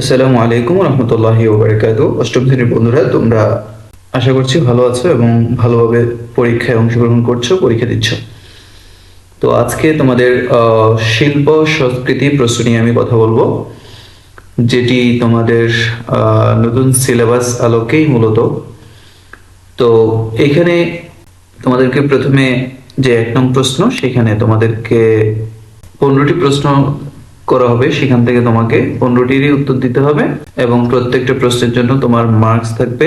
আসসালামু আলাইকুম রহমতুল্লাহি ওবরাকাত অষ্টম শ্রেণির বন্ধুরা, তোমরা আশা করছি ভালো আছো এবং ভালোভাবে পরীক্ষায় অংশগ্রহণ করছ, পরীক্ষা দিচ্ছ। তো আজকে তোমাদের শিল্প, সংস্কৃতি প্রশ্ন নিয়ে আমি কথা বলব, যেটি তোমাদের নতুন সিলেবাস আলোকেই মূলত। তো এখানে তোমাদেরকে প্রথমে যে এক নং প্রশ্ন, সেখানে তোমাদেরকে পনেরোটি প্রশ্ন করা হবে, সেখান থেকে তোমাকে পনেরোটিরই উত্তর দিতে হবে এবং প্রত্যেকটা প্রশ্নের জন্য তোমার মার্কস থাকবে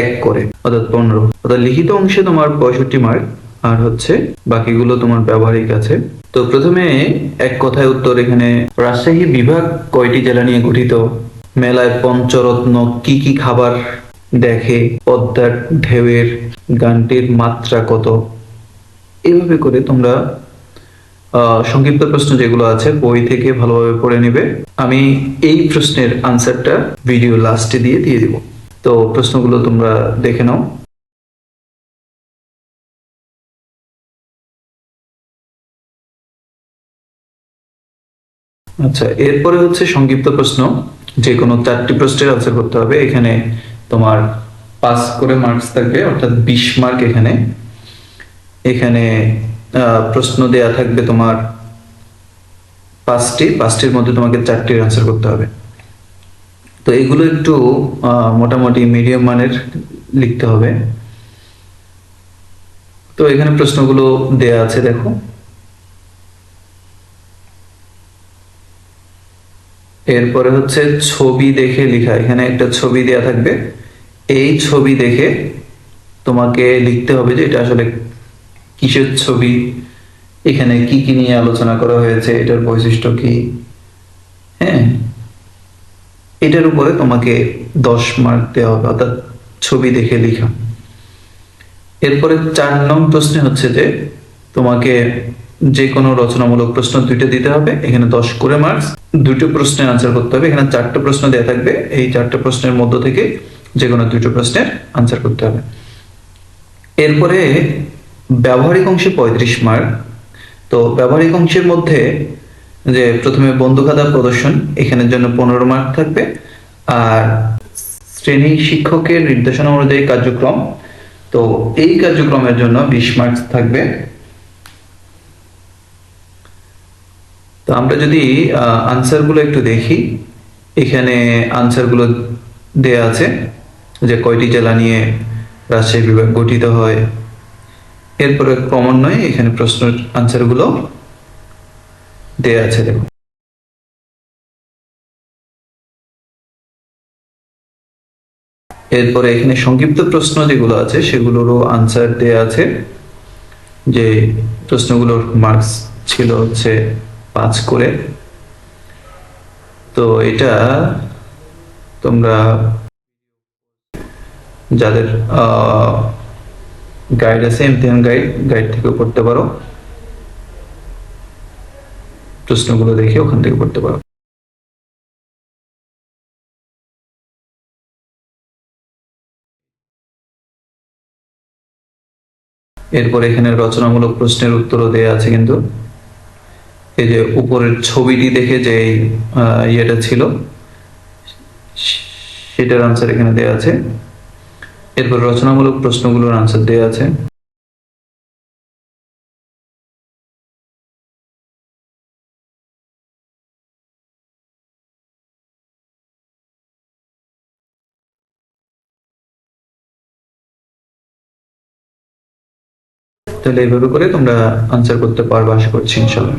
এক করে, অর্থাৎ পনেরো। অর্থাৎ লিখিত অংশে তোমার পঁয়ষট্টি মার্ক আর হচ্ছে বাকিগুলো তোমার ব্যবহারিক আছে। তো প্রথমে এক কথায় উত্তর এখানে, রাজশাহী বিভাগ কয়টি জেলা নিয়ে গঠিত? মেলায় পঞ্চরত্ন কি কি খাবার দেখে? পদ্মার ঢেউয়ের গানটির মাত্রা কত? এভাবে করে তোমরা সংক্ষিপ্ত প্রশ্ন যেগুলো আছে, বই থেকে ভালোভাবে পড়ে নেবে। আমি এই প্রশ্নের আনসারটা ভিডিও লাস্টে দিয়ে দিয়ে দিব। তো প্রশ্নগুলো তোমরা দেখে নাও। আচ্ছা এরপরে হচ্ছে সংক্ষিপ্ত প্রশ্ন। যে কোনো চারটি প্রশ্নের আনসার করতে হবে। এখানে তোমার পাস করে মার্কস থাকবে, অর্থাৎ বিশ মার্ক এখানে। এখানে প্রশ্ন দেয়া থাকবে তোমার পাঁচটি, পাঁচটির মধ্যে তোমাকে চারটির আনসার করতে হবে। তো এগুলো একটু মোটামুটি মিডিয়াম মানের লিখতে হবে। তো এখানে প্রশ্নগুলো দেয়া আছে, দেখো। এরপরে হচ্ছে ছবি দেখে লেখা, এখানে একটা ছবি দেয়া থাকবে। এই ছবি দেখে তোমাকে লিখতে হবে যে এটা আসলে কিসের ছবি? এখানে কি কি নিয়ে আলোচনা করা হয়েছে? এটার বৈশিষ্ট্য কি? হ্যাঁ। এটার উপরে তোমাকে দশ মার্ক দেওয়া হবে, অর্থাৎ ছবি দেখে লেখা। এরপরে চার নং প্রশ্নে হচ্ছে যে, তোমাকে যে কোনো রচনামূলক প্রশ্ন দুইটা দিতে হবে, এখানে দশ করে মার্কস দুটো প্রশ্নে আনসার করতে হবে, এখানে চারটা প্রশ্ন দেওয়া থাকবে, এই চারটা প্রশ্নের মধ্য থেকে যে কোনো দুটো প্রশ্নের আনসার করতে হবে। এরপরে ব্যবহারিক অংশে পঁয়ত্রিশ মার্ক তো ব্যবহারিক অংশের মধ্যে যে প্রথমে বন্ধুখাতা প্রদর্শন এখানের জন্য পনেরো মার্ক থাকবে। আর শ্রেণি শিক্ষকের নির্দেশনা অনুযায়ী কার্যক্রম, তো এই কার্যক্রমের জন্য বিশ মার্কস থাকবে। তো আমরা যদি আনসারগুলো একটু দেখি। এখানে আনসারগুলো দেয়া আছে যে কয়টি জেলা নিয়ে রাজশাহী বিভাগ গঠিত হয়। এরপরে ক্রমান্বয়ে এখানে প্রশ্নের আনসারগুলো দেয়া আছে দেখো এরপরে এখানে সংক্ষিপ্ত প্রশ্ন যেগুলো আছে, সেগুলোরও আনসার দেয়া আছে। যে প্রশ্নগুলোর মার্কস ছিল হচ্ছে পাঁচ করে। তো এটা তোমরা যাদের গাইড আছে ইমতিহান গাইড গাইড থেকে পড়তে পারো। প্রশ্নগুলো দেখে ওখান থেকে পড়তে পারো। এরপর এখানে রচনামূলক প্রশ্নের উত্তরও দেয়া আছে কিন্তু। এই যে উপরের ছবিটি দেখে যে ইয়েটা ছিল, সেটার আনসার এখানে দেয়া আছে। এরপর রচনামূলক প্রশ্নগুলোর আনসার দেয়া আছে। তাহলে এইভাবে করে তোমরা আনসার করতে পারবে, আশা করছি ইনশাল্লাহ